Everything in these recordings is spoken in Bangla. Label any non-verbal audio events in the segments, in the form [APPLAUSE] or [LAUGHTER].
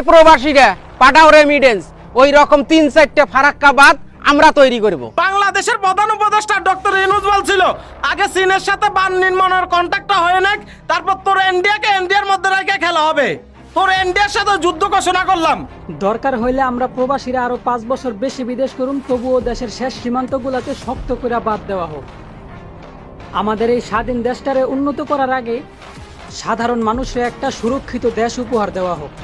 এই প্রবাসীরা পাঠাও রেমিডেন্স ওই রকম তিন চারটে ফারাক্কা বাদ আমরা তৈরি করব। বাংলাদেশের প্রধান উপদেষ্টা ডক্টর ইনুজ বলছিল আগে চীনের সাথে বান নির্মাণের কন্ট্যাক্টটা হয়ে নেক তারপর তোর ইন্ডিয়াকে ইন্ডিয়ার মধ্যে রেখে খেলা হবে। তোর ইন্ডিয়ার সাথে যুদ্ধ ঘোষণা করলাম। দরকার হইলে আমরা প্রবাসীরা আরও পাঁচ বছর বেশি বিদেশ করুন তবুও দেশের শেষ সীমান্তগুলোকে শক্ত করে বাদ দেওয়া হোক। আমাদের এই স্বাধীন দেশটারে উন্নত করার আগে সাধারণ মানুষের একটা সুরক্ষিত দেশ উপহার দেওয়া হোক।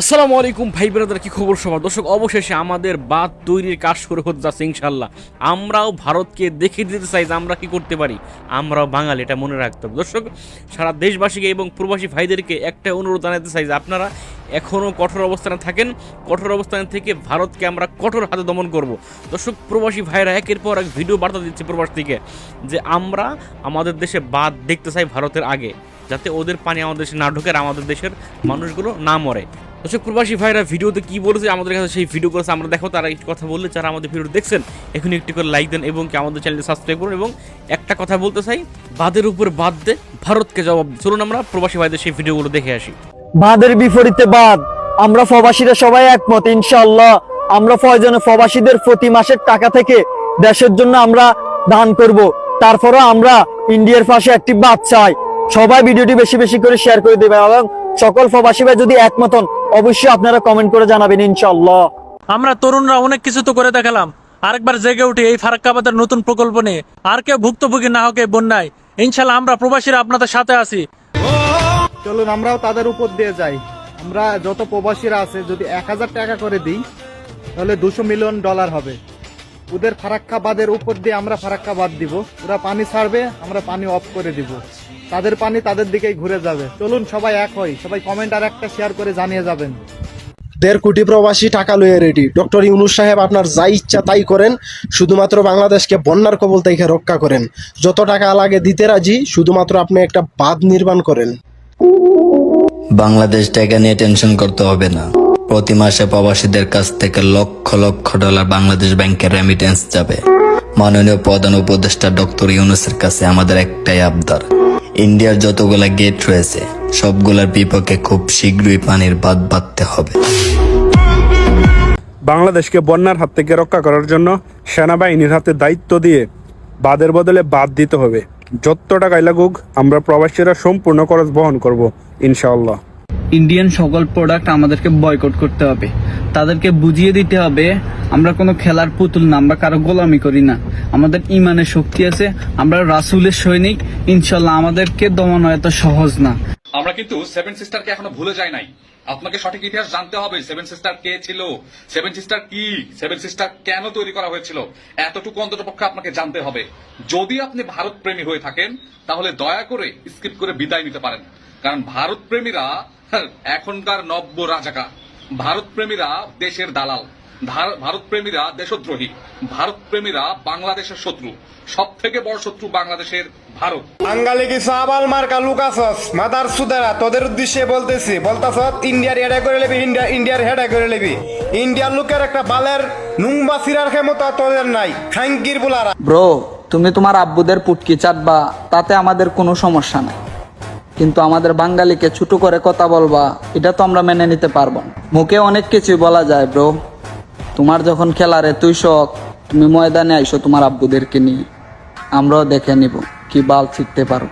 আসসালামু আলাইকুম, ভাই ব্রাদার, কি খবর সবার? দর্শক, অবশেষে আমাদের বাদ তৈরির কাজ শুরু হতে যাচ্ছে ইনশাল্লাহ আমরাও ভারতকে দেখিয়ে দিতে চাই যে আমরা কি করতে পারি। আমরাও বাঙালি, এটা মনে রাখতে হবে। দর্শক, সারা দেশবাসীকে এবং প্রবাসী ভাইদেরকে একটা অনুরোধ জানাতে চাই যে আপনারা এখনও কঠোর অবস্থানে থাকেন। কঠোর অবস্থান থেকে ভারতকে আমরা কঠোর হাতে দমন করব। দর্শক, প্রবাসী ভাইরা একের পর এক ভিডিও বার্তা দিচ্ছে প্রবাস থেকে যে আমরা আমাদের দেশে বাদ দেখতে চাই ভারতের আগে। যাতে ওদের পানি আমাদের দেশে না ঢোকে আর আমাদের দেশের মানুষগুলো না মরে। দর্শক, প্রবাসী ভাইরা ভিডিওতে কি বলেছে আমাদের কাছে সেই ভিডিও করেছে। আমরা দেখো, তারা একটু কথা বললে যারা আমাদের ভিডিও দেখছেন এখন একটু করে লাইক দেন এবং কি আমাদের চ্যানেলটি সাবস্ক্রাইব করুন এবং একটা কথা বলতে চাই, বাদের উপর বাদ দে, ভারতকে জবাব। চলুন আমরা প্রবাসী ভাইদের সেই ভিডিওগুলো দেখে আসি। বাদের বিপরীতে বাদ, আমরা প্রবাসীরা সবাই একমত, ইনশাআল্লাহ। আমরা প্রয়োজনে প্রবাসীদের প্রতি মাসের টাকা থেকে দেশের জন্য আমরা দান করব। তারপরে আমরা ইন্ডিয়ার পাশে একটি বাদ চাই। সবাই ভিডিওটি বেশি বেশি করে শেয়ার করে দেবে এবং সকল প্রবাসী ভাই যদি একমত হন অবশ্যই আপনারা কমেন্ট করে জানাবেন ইনশাআল্লাহ। আমরা তরুণরা অনেক কিছু তো করে দেখালাম। আরেকবার জেগে উঠি এই ফারাক্কাবাদের নতুন প্রকল্প নিয়ে আর কেউ ভুক্তভোগী না হোক এই বন্যায়। ইনশাল্লাহ আমরা প্রবাসীরা আপনাদের সাথে আছি। চলুন আমরাও তাদের উপর দিয়ে যাই। আমরা যত প্রবাসীরা আছে যদি এক হাজার টাকা করে দিই তাহলে দুশো মিলিয়ন ডলার হবে। ওদের ফারাক্কাবাদের উপর দিয়ে আমরা ফারাক্কাবাদ দিব। ওরা পানি ছাড়বে আমরা পানি অফ করে দিব। তাদের পানি তাদের দিকেই ঘুরে যাবে। চলুন সবাই এক হই। সবাই কমেন্ট আর একটা শেয়ার করে জানিয়ে যাবেন। দেড় কোটি প্রবাসী টাকা লইয়ে রেডি ডক্টর ইউনুস সাহেব আপনার যা ইচ্ছা তাই করেন। শুধুমাত্র বাংলাদেশকে বন্যার কবল থেকে রক্ষা করেন। যত টাকা লাগে দিতে রাজি শুধুমাত্র আপনি একটা বাঁধ নির্মাণ করেন। বাংলাদেশ টাকা নিয়ে টেনশন করতে হবে না। প্রতি মাসে প্রবাসীদের কাছ থেকে লক্ষ লক্ষ ডলার বাংলাদেশ ব্যাংকের রেমিটেন্স যাবে। মাননীয় প্রধান উপদেষ্টা ডক্টর ইউনুসের কাছে আমাদের একটাই আবদার। ইন্ডিয়ার যতগুলা গেট রয়েছে, সবগুলার বিপক্ষে খুব শীঘ্রই পানির বাদ বাঁধতে হবে। বাংলাদেশকে বন্যার হাত থেকে রক্ষা করার জন্য সেনাবাহিনীর হাতে দায়িত্ব দিয়ে বাদের বদলে বাদ দিতে হবে। যত টাকাই লাগুক, আমরা প্রবাসীরা সম্পূর্ণ খরচ বহন করব, ইনশাআল্লাহ। ইন্ডিয়ান সকল প্রোডাক্ট আমাদেরকে বয়কট করতে হবে। তাদেরকে বুঝিয়ে দিতে হবে, আমরা কোনো খেলার পুতুল না, আমরা কারও গোলামি করি না। আমাদের ইমানের শক্তি আছে, আমরা রাসুলের সৈনিক ইনশাল্লাহ আমাদেরকে দমানো এত সহজ না। আমরা কিন্তু সেভেন সিস্টারকে এখনও ভুলে যাই নাই। আপনাকে সঠিক ইতিহাস জানতে হবে সেভেন সিস্টার কে ছিল সেভেন সিস্টার কি সেভেন সিস্টার কেন তৈরি করা হয়েছিল, এতটুকু অন্তত পক্ষে আপনাকে জানতে হবে। যদি আপনি ভারত প্রেমী হয়ে থাকেন, তাহলে দয়া করে স্কিপ করে বিদায় নিতে পারেন। কারণ ভারত প্রেমীরা [LAUGHS] এখনকার নব্য রাজাকার ভারত প্রেমীরা দেশের দালাল। ভারত প্রেমীরা দেশদ্রোহী। ভারত প্রেমীরা বাংলাদেশের শত্রু। সব থেকে বড় শত্রু বাংলাদেশের ভারত। বাঙালি কি সাবাল মার্কা লুকাসস? মাদার সুদারা তোদের উদ্দেশ্যে বলতেছি। বলতাসত ইন্ডিয়ার হেডা করে লেবি ইন্ডিয়া ইন্ডিয়ার হেডা করে লেবি। ইন্ডিয়ার লোকের একটা বালের নুংবা সিরার ক্ষমতা তোদের নাই। খাঙ্কির বুলারা। ব্রো তুমি তোমার আব্বুদের পুটকি চাটবা তাতে আমাদের কোনো সমস্যা নাই। কিন্তু আমাদের বাঙালিকে ছোট করে কথা বলবা, এটা তো আমরা মেনে নিতে পারব না। মুখে অনেক কিছু বলা যায় ব্রো তোমার যখন খেলার তুই শখ, তুমি ময়দানে আইসো তোমার আব্বুদেরকে নিয়ে। আমরাও দেখে নিব কি বাল ছিটতে পারো।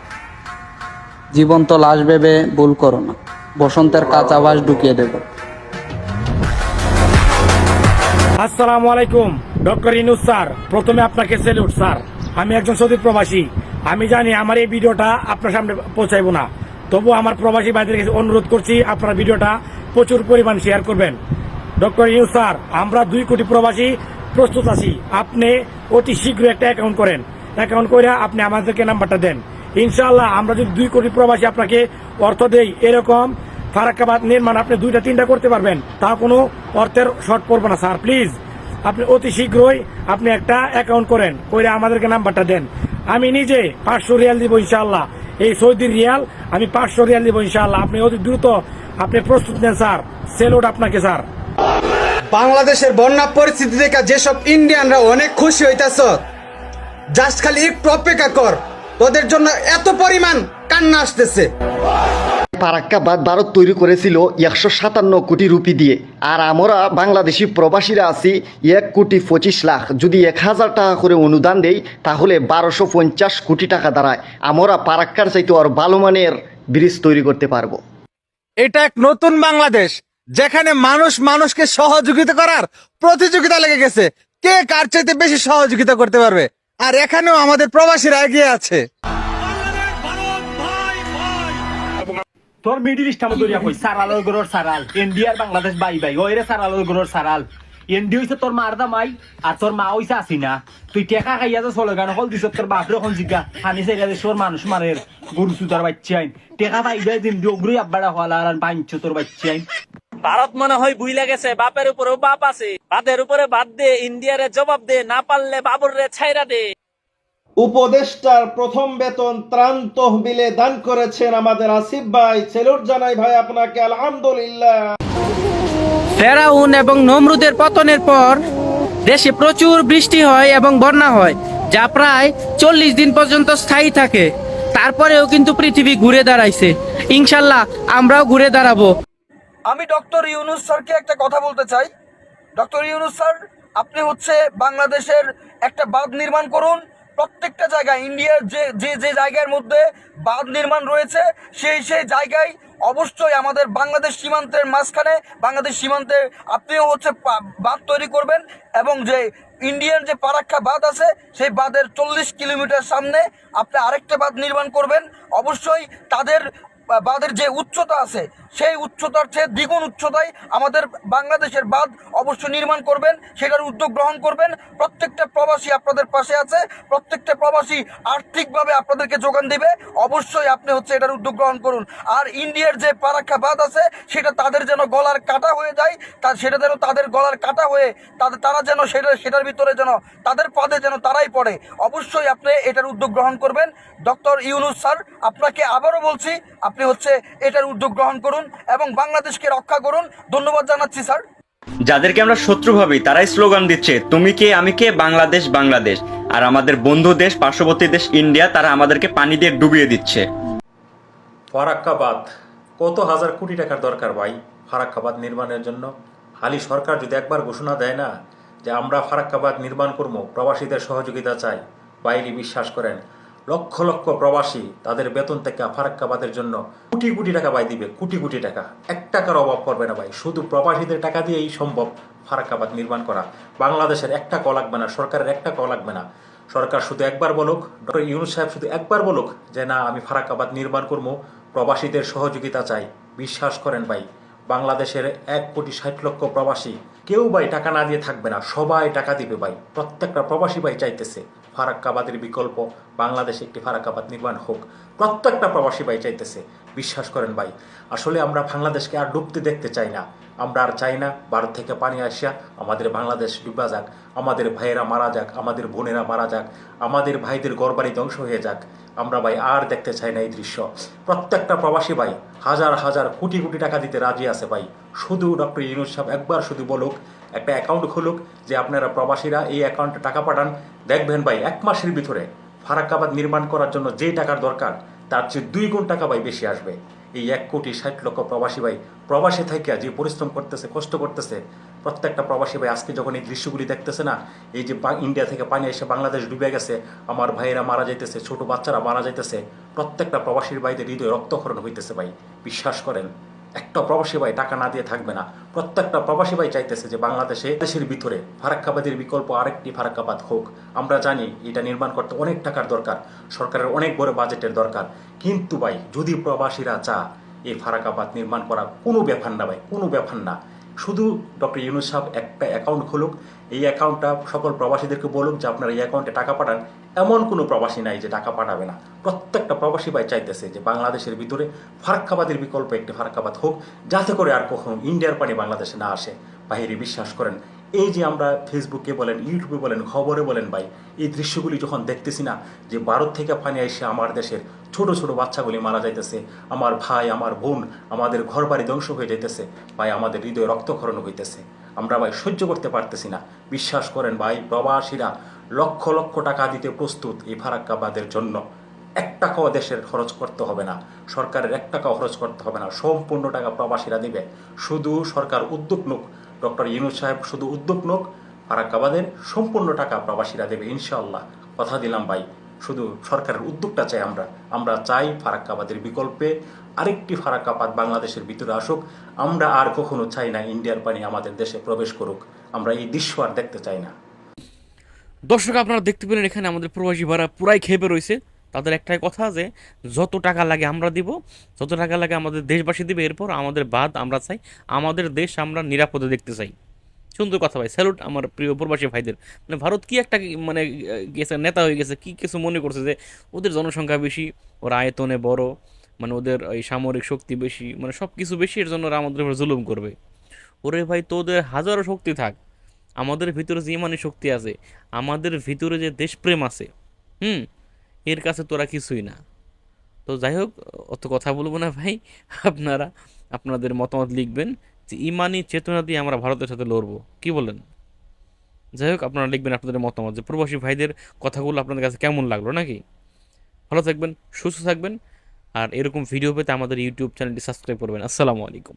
জীবন তো লাশ ভেবে ভুল করো না। বসন্তের কাঁচা বাস ঢুকিয়ে দেবো। আসসালামু আলাইকুম, ডক্টর ইনুস স্যার। প্রথমে আপনাকে স্যালুট, স্যার। আমি একজন সৌদি প্রবাসী। আমি জানি আমার এই ভিডিওটা আপনার সামনে পৌঁছাইব না। তবু আমার প্রবাসী ভাইদের কাছে অনুরোধ করছি, আপনার ভিডিওটা প্রচুর পরিমাণ শেয়ার করবেন। ডক্টর ইউ স্যার আমরা দুই কোটি প্রবাসী প্রস্তুত আছি। আপনি অতি শীঘ্র একটা অ্যাকাউন্ট করেন। অ্যাকাউন্ট করে আপনি আমাদেরকে নাম্বারটা দেন। ইনশাল্লাহ আমরা যদি দুই কোটি প্রবাসী আপনাকে অর্থ দেই, এরকম ফারাক্কাবাদ নির্মাণ আপনি দুইটা, তিনটা করতে পারবেন। তা কোনো অর্থের শর্ট পড়বে না স্যার প্লিজ আপনি অতি শীঘ্রই আপনি একটা অ্যাকাউন্ট করেন করে আমাদেরকে নাম্বারটা দেন। আমি নিজে পাঁচশো রিয়াল দিব ইনশাল্লাহ এই সৌদির রিয়াল আমি পাঁচশো রিয়াল দিব ইনশাল্লাহ আপনি অতি দ্রুত আপনি প্রস্তুত নেন, স্যার। সেলোড আপনাকে, স্যার। বাংলাদেশের বন্যা পরিস্থিতি দেখে যেসব ইন্ডিয়ানরা অনেক খুশি হইতাছ, জাস্ট খালি একটু অপেক্ষা কর। তোদের জন্য এত পরিমাণ কান্না আসতেছে। ফারাক্কা বাদ ভারত তৈরি করেছিল একশো সাতান্ন কোটি রুপি দিয়ে। আর আমরা বাংলাদেশি প্রবাসীরা আছি এক কোটি পঁচিশ লাখ। যদি এক হাজার টাকা করে অনুদান দেই, তাহলে বারোশো পঞ্চাশ কোটি টাকা দাঁড়ায়। আমরা ফারাক্কার চাইতে আর ভালো মানের ব্রিজ তৈরি করতে পারব। এটা এক নতুন বাংলাদেশ, যেখানে মানুষ মানুষকে সহযোগিতা করার প্রতিযোগিতা লেগে গেছে। কে কার চাইতে বেশি সহযোগিতা করতে পারবে? আর এখানেও আমাদের প্রবাসীরা এগিয়ে আছে। তোর মিডিল ইস্ট আমার দরিয়া কই সারাল গরর সারাল। ইন্ডিয়ার বাংলাদেশ বাই বাই। ওইরে সারাল গরর সারাল। এনডি হইছে তোর মার দা মাই আর তোর মা হইছে আসিনা তুই টেকা খাইয়া তো চলে গান হল দিছ তোর বাপরে এখন জিগা। হানি সাইরা দেশর মানুষ মারের গরু সুতার বাচ্চাইন টেকা পাই দেয় দিন ডোগরি আব্বাড়া হলা আর পাঁচ তোর বাচ্চাইন ভারত মনে হয় বুইলা গেছে বাপের উপরেও বাপ আছে। বাদের উপরে বাদ দে ইন্ডিয়ারে জবাব দে না পারলে বাবুর রে ছাইরা দে। উপদেষ্টার প্রথম বেতন ত্রাণ তহবিলে দান করেছেন আমাদের আসিফ ভাই। সেলুট জানাই ভাই আপনাকে আলহামদুলিল্লাহ। ফেরাউন এবং নমরুদের পতনের পর দেশে প্রচুর বৃষ্টি হয় এবং বন্যা হয় যা প্রায় চল্লিশ দিন পর্যন্ত স্থায়ী থাকে। তারপরেও কিন্তু পৃথিবী ঘুরে দাঁড়াইছে। ইনশাল্লাহ আমরাও ঘুরে দাঁড়াবো। আমি ডক্টর ইউনুস স্যারকে একটা কথা বলতে চাই। ডক্টর ইউনুস স্যার আপনি হচ্ছে বাংলাদেশের একটা বাঁধ নির্মাণ করুন প্রত্যেকটা জায়গায়, ইন্ডিয়ার যে যে যে জায়গার মধ্যে বাঁধ নির্মাণ রয়েছে, সেই সেই জায়গায় অবশ্যই আমাদের বাংলাদেশ সীমান্তের মাঝখানে, বাংলাদেশ সীমান্তে আপনিও হচ্ছে বাঁধ তৈরি করবেন এবং যে ইন্ডিয়ান যে পারাক্ষা বাঁধ আছে, সেই বাঁধের চল্লিশ কিলোমিটার সামনে আপনি আরেকটা বাঁধ নির্মাণ করবেন। অবশ্যই তাদের বাঁধের যে উচ্চতা আছে, সেই উচ্চতার চেয়ে দ্বিগুণ উচ্চতায় আমাদের বাংলাদেশের বাঁধ অবশ্যই নির্মাণ করবেন, সেটার উদ্যোগ গ্রহণ করবেন। প্রত্যেকটা প্রবাসী আপনাদের পাশে আছে, প্রত্যেকটা প্রবাসী আর্থিকভাবে আপনাদেরকে যোগান দিবে। অবশ্যই আপনি হচ্ছে এটার উদ্যোগ গ্রহণ করুন। আর ইন্ডিয়ার যে পারাক্কা বাঁধ আছে, সেটা তাদের যেন গলার কাটা হয়ে যায়, তা সেটা যেন তাদের গলার কাটা হয়ে তাদের তারা যেন সেটা, সেটার ভিতরে যেন তাদের পদে যেন তারাই পড়ে, অবশ্যই আপনি এটার উদ্যোগ গ্রহণ করবেন। ডক্টর ইউনুস স্যার, আপনাকে আবারও বলছি আপনি হচ্ছে এটার উদ্যোগ গ্রহণ করুন এবং বাংলাদেশকে রক্ষা করুন। ধন্যবাদ জানাচ্ছি স্যার। যাদেরকে আমরা শত্রু ভাবি তারাই স্লোগান দিচ্ছে তুমি কে আমি কে? বাংলাদেশ বাংলাদেশ। আর আমাদের বন্ধু দেশ পার্শ্ববর্তী দেশ ইন্ডিয়া তারা আমাদেরকে পানি দিয়ে ডুবিয়ে দিচ্ছে। ফারাক্কাবাদ কত হাজার কোটি টাকার দরকার ভাই ফারাক্কাবাদ নির্মাণের জন্য? হালি সরকার যদি একবার ঘোষণা দেয় না যে আমরা ফারাক্কাবাদ নির্মাণ করব প্রবাসীদের সহযোগিতা চাই বাইরে বিশ্বাস করেন। লক্ষ লক্ষ প্রবাসী তাদের বেতন থেকে ফারাক্কাবাদের জন্য কোটি কোটি টাকা ভাই দিবে, কোটি কোটি টাকা। এক টাকার অভাব পড়বে না ভাই। শুধু প্রবাসীদের টাকা দিয়েই সম্ভব ফারাক্কাবাদ নির্মাণ করা। বাংলাদেশের একটা ক লাগবে না, সরকারের একটা ক লাগবে না। সরকার শুধু একবার বলুক, ডক্টর ইউনুস সাহেব শুধু একবার বলুক যে, না, আমি ফারাক্কাবাদ নির্মাণ করব। প্রবাসীদের সহযোগিতা চাই। বিশ্বাস করেন ভাই। বাংলাদেশের এক কোটি ষাট লক্ষ প্রবাসী কেউ ভাই টাকা না দিয়ে থাকবে না, সবাই টাকা দিবে ভাই। প্রত্যেকটা প্রবাসী ভাই চাইতেছে ফারাক্কাবাদের বিকল্প, বাংলাদেশে একটি ফারাক্কাবাদ নির্মাণ হোক। প্রত্যেকটা প্রবাসী ভাই চাইতেছে, বিশ্বাস করেন ভাই। আসলে আমরা বাংলাদেশকে আর ডুবতে দেখতে চাই না। আমরা আর চাই না ভারত থেকে পানি আসিয়া আমাদের বাংলাদেশ ডুবা যাক, আমাদের ভাইয়েরা মারা যাক, আমাদের বোনেরা মারা যাক, আমাদের ভাইদের গড়বাড়ি ধ্বংস হয়ে যাক। আমরা ভাই আর দেখতে চাই না এই দৃশ্য। প্রত্যেকটা প্রবাসী ভাই হাজার হাজার কোটি কোটি টাকা দিতে রাজি আছে ভাই। শুধু ডক্টর ইউনুস সাহেব, একবার শুধু বলুক, একটা অ্যাকাউন্ট খুলুক যে আপনারা প্রবাসীরা এই অ্যাকাউন্টে টাকা পাঠান। দেখবেন ভাই, এক মাসের ভিতরে ফারাক্কাবাদ নির্মাণ করার জন্য যে টাকার দরকার, তার চেয়ে দুই গুণ টাকা ভাই বেশি আসবে। এই এক কোটি ষাট লক্ষ প্রবাসী ভাই প্রবাসী থেকে যে পরিশ্রম করতেছে, কষ্ট করতেছে, প্রত্যেকটা প্রবাসী ভাই আজকে যখন এই দৃশ্যগুলি দেখতেছে না, এই যে ইন্ডিয়া থেকে পানি এসে বাংলাদেশ ডুবে গেছে, আমার ভাইয়েরা মারা যাইতেছে, ছোট বাচ্চারা মারা যাইতেছে, প্রত্যেকটা প্রবাসীর ভাইদের হৃদয় রক্তক্ষরণ হইতেছে ভাই, বিশ্বাস করেন। একটা প্রবাসী ভাই টাকা না দিয়ে থাকবে না। প্রত্যেকটা প্রবাসী ভাই চাইতেছে যে বাংলাদেশে দেশের ভিতরে ফারাক্কাবাদের বিকল্প আরেকটি ফারাক্কাবাদ হোক। আমরা জানি এটা নির্মাণ করতে অনেক টাকার দরকার, সরকারের অনেক বড় বাজেটের দরকার। কিন্তু ভাই, যদি প্রবাসীরা চা এই ফারাক্কাবাদ নির্মাণ করা, কোনো ব্যাপার না ভাই, কোনো ব্যাপার না। শুধু ডক্টর ইউনুস সাহেব একটা অ্যাকাউন্ট খুলুক, এই অ্যাকাউন্টটা সকল প্রবাসীদেরকে বলুক যে আপনারা এই অ্যাকাউন্টে টাকা পাঠান। এমন কোনো প্রবাসী নাই যে টাকা পাঠাবে না। প্রত্যেকটা প্রবাসী ভাই চাইতেছে যে বাংলাদেশের ভিতরে ফারাক্কাবাদের বিকল্প একটি ফারাক্কাবাদ হোক, যাতে করে আর কখনো ইন্ডিয়ার পানি বাংলাদেশে না আসে। বাহিরে বিশ্বাস করেন এই যে আমরা ফেসবুকে বলেন ইউটিউবে বলেন, খবরে বলেন ভাই, এই দৃশ্যগুলি যখন দেখতেছি না, যে ভারত থেকে পানি এসে আমার দেশের ছোট ছোট বাচ্চাগুলি মারা যাইতেছে, আমার ভাই, আমার বোন, আমাদের ঘর বাড়ি ধ্বংস হয়ে যাইতেছে, ভাই, আমাদের হৃদয়ে রক্তক্ষরণ হইতেছে। আমরা ভাই সহ্য করতে পারতেছি না। বিশ্বাস করেন ভাই, প্রবাসীরা লক্ষ লক্ষ টাকা দিতে প্রস্তুত এই ফারাক্কাবাদের জন্য। এক টাকাও দেশের খরচ করতে হবে না। সরকারের এক টাকাও খরচ করতে হবে না। সম্পূর্ণ টাকা প্রবাসীরা দিবে। শুধু সরকার উদ্যোগ নোক ডক্টর ইউনুস সাহেব শুধু উদ্যোগ নোক ফারাক্কাবাদের সম্পূর্ণ টাকা প্রবাসীরা দেবে, ইনশাআল্লাহ। কথা দিলাম ভাই, শুধু সরকারের উদ্যোগটা চাই আমরা। আমরা চাই ফারাক্কাবাদের বিকল্পে আরেকটি ফারাক্কাবাদ বাংলাদেশের ভিতরে আসুক। আমরা আর কখনো চাই না ইন্ডিয়ার পানি আমাদের দেশে প্রবেশ করুক। আমরা এই দৃশ্য আর দেখতে চাই না। দর্শক, আপনারা দেখতে পেলেন এখানে আমাদের প্রবাসী ভাড়া পুরাই খেপে রয়েছে। তাদের একটাই কথা যে, যত টাকা লাগে আমরা দিব, যত টাকা লাগে আমাদের দেশবাসী দিবে, এরপর আমাদের বাদ আমরা চাই, আমাদের দেশ আমরা নিরাপদে দেখতে চাই। সুন্দর কথা ভাই, স্যালুট আমার প্রিয় প্রবাসী ভাইদের। মানে ভারত কি একটা মানে গেছে, নেতা হয়ে গেছে, কি কিছু মনে করছে যে, ওদের জনসংখ্যা বেশি, ওরা আয়তনে বড় মানে ওদের এই সামরিক শক্তি বেশি মানে সব কিছু বেশি, এর জন্য ওরা আমাদের উপর জুলুম করবে। ওরে ভাই, তোদের হাজারো শক্তি থাক, আমাদের ভিতরে যে ইমানি শক্তি আছে, আমাদের ভিতরে যে দেশপ্রেম আছে, হুম? এর কাছে তোরা কিছুই না। তো যাই হোক, অত কথা বলব না ভাই। আপনারা, আপনাদের মতামত লিখবেন যে ইমানি চেতনা দিয়ে আমরা ভারতের সাথে লড়বো। কি বলেন? যাই হোক, আপনারা লিখবেন আপনাদের মতামত যে প্রবাসী ভাইদের কথাগুলো আপনাদের কাছে কেমন লাগল নাকি? ভালো থাকবেন, সুস্থ থাকবেন। আর এরকম ভিডিও পেতে আমাদের ইউটিউব চ্যানেলটি সাবস্ক্রাইব করবেন। আসসালামু আলাইকুম।